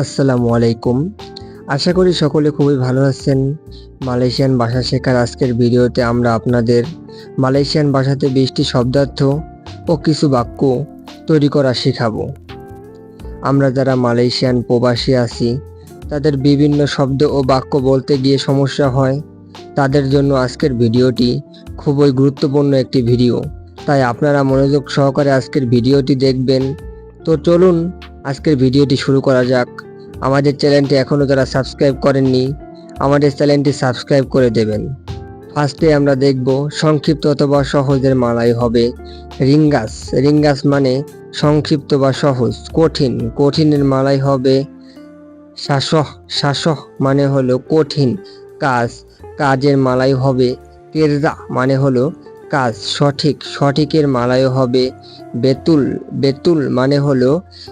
আসসালামু আলাইকুম। আশা করি সকলে খুবই ভালো আছেন। মালয়েশিয়ান ভাষা শেখার আজকের ভিডিওতে আমরা আপনাদের মালয়েশিয়ান ভাষাতে বিশটি শব্দার্থ ও কিছু বাক্য তৈরি করা শেখাবো। আমরা যারা মালয়েশিয়ান প্রবাসী আছি, তাদের বিভিন্ন শব্দ ও বাক্য বলতে গিয়ে সমস্যা হয়। তাদের জন্য আজকের ভিডিওটি খুবই গুরুত্বপূর্ণ একটি ভিডিও। তাই আপনারা মনোযোগ সহকারে আজকের ভিডিওটি দেখবেন। তো চলুন আজকের ভিডিওটি শুরু করা যাক। আমাদের চ্যানেলটি এখনও যারা সাবস্ক্রাইব করেননি, আমাদের চ্যানেলটি সাবস্ক্রাইব করে দেবেন। ফার্স্টে আমরা দেখব সংক্ষিপ্ত অথবা সহজের মালাই হবে রিঙ্গাস। রিঙ্গাস মানে সংক্ষিপ্ত বা সহজ, কঠিন। কঠিনের মালাই হবে শাসহ। শাসহ মানে হলো কঠিন কাজ। কাজের মালাই হবে কেরজা মানে হলো কাজ সঠিক, সঠিকের মালায় হবে বেতুল বেতুল মানে হলো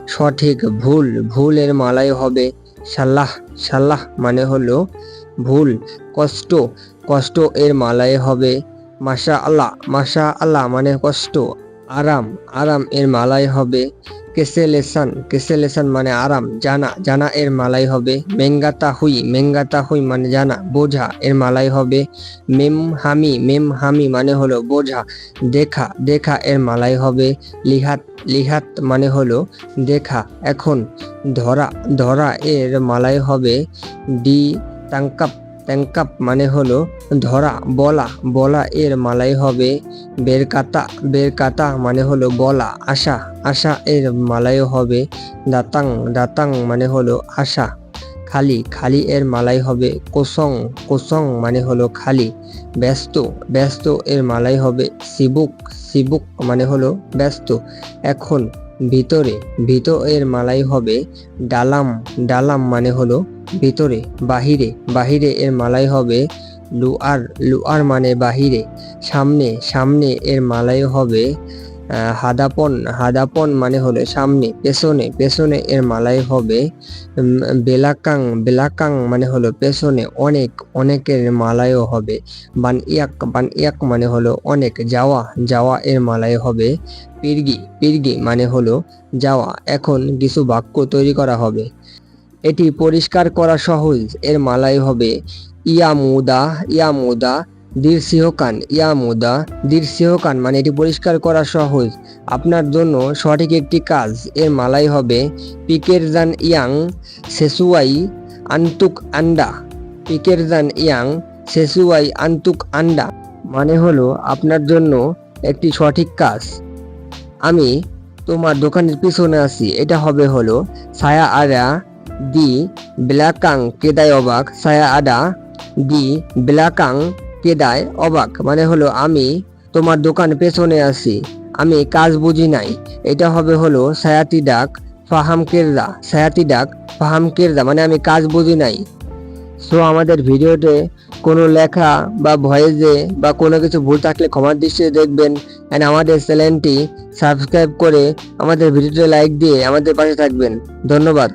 সঠিক ভুল, ভুলের মালায় হবে সাল্লাহ সাল্লাহ মানে হলো ভুল, কষ্ট কষ্ট এর মালায় হবে মাশা আল্লাহ মাশা আল্লাহ মানে কষ্ট, আরাম আরাম এর মালায় হবে কেসেলেসান কেসেলেসান মানে আরাম, জানা জানা এর মালাই হবে। মেঙ্গাতা হুই মেঙ্গাতা হুই মানে জানা, বোঝা এর মালাই হবে। মেম হামি মেম হামি মানে হলো বোঝা, দেখা দেখা এর মালাই হবে। লিহাত লিহাত মানে হলো দেখা, এখন ধরা ধরা এর মালাই হবে। ডি তাঙ্কাপ ট্যাঙ্কাপ মানে হলো ধরা, বলা। বলা এর মালাই হবে বের কাতা বের কাতা মানে হলো বলা, আশা। আশা এর মালাইও হবে দাতাং। দাতাং মানে হলো আশা। খালি। খালি এর মালাই হবে কোসং। কোসং মানে হলো খালি। ব্যস্ত। ব্যস্ত এর মালাই হবে সিবুক। সিবুক মানে হলো ব্যস্ত। এখন ভিতরে ভিত এর মালাই হবে ডালাম। ডালাম মানে হলো ভিতরে, বাহিরে। বাহিরে এর মালাই হবে লুয়ার। লুয়ার মানে বাহিরে। সামনে সামনে এর মালাই হবে হাদাপন হাদাপন মানে হলো সামনে, পেছনে পেছনে এর মালাই হবে বেলাকাং বেলাকাং মানে হলো পেছনে, অনেক, অনেকের মালাইও হবে বান ইয়াক বান ইয়াক মানে হলো অনেক, যাওয়া যাওয়া এর মালাই হবে, পিরগি পিরগি মানে হলো যাওয়া, এখন কিছু বাক্য তৈরি করা হবে, এটি পরিষ্কার করা সহজ, এর মালাই হবে, ইয়ামুদা ইয়ামুদা দীর্ঘিহকান ইয়ামুদা দীর্ঘিহকান মানে এটি পরিষ্কার করা সহজ। আপনার জন্য সঠিক একটি কাজ, এর মালাই হবে পিকেরজান ইয়াং সেসুয়াই আন্তুক আন্ডা। পিকেরজান ইয়াং সেসুয়াই আন্তুক আন্ডা মানে হলো আপনার জন্য একটি সঠিক কাজ। আমি তোমার দোকানের পিছনে আছি, এটা হবে হলো ছায়া আড়া দি বেলাকাং কেদায় অবাক, ছায়া আডা দি বেলাকাং কেদায় অবাক মানে হলো আমি তোমার দোকান পেছনে আছি, আমি কাজ বুঝি নাই। এটা হবে হলো সায়াতি ডাক ফাহাম কেরদা সায়াতি ডাক ফাহাম কেরদা মানে আমি কাজ বুঝি নাই। সো আমাদের ভিডিওতে কোনো লেখা বা ভয়েসে বা কোনো কিছু ভুল থাকলে ক্ষমার দৃষ্টিতে দেখবেন। অ্যান্ড আমাদের চ্যানেলটি সাবস্ক্রাইব করে আমাদের ভিডিওতে লাইক দিয়ে আমাদের পাশে থাকবেন। ধন্যবাদ।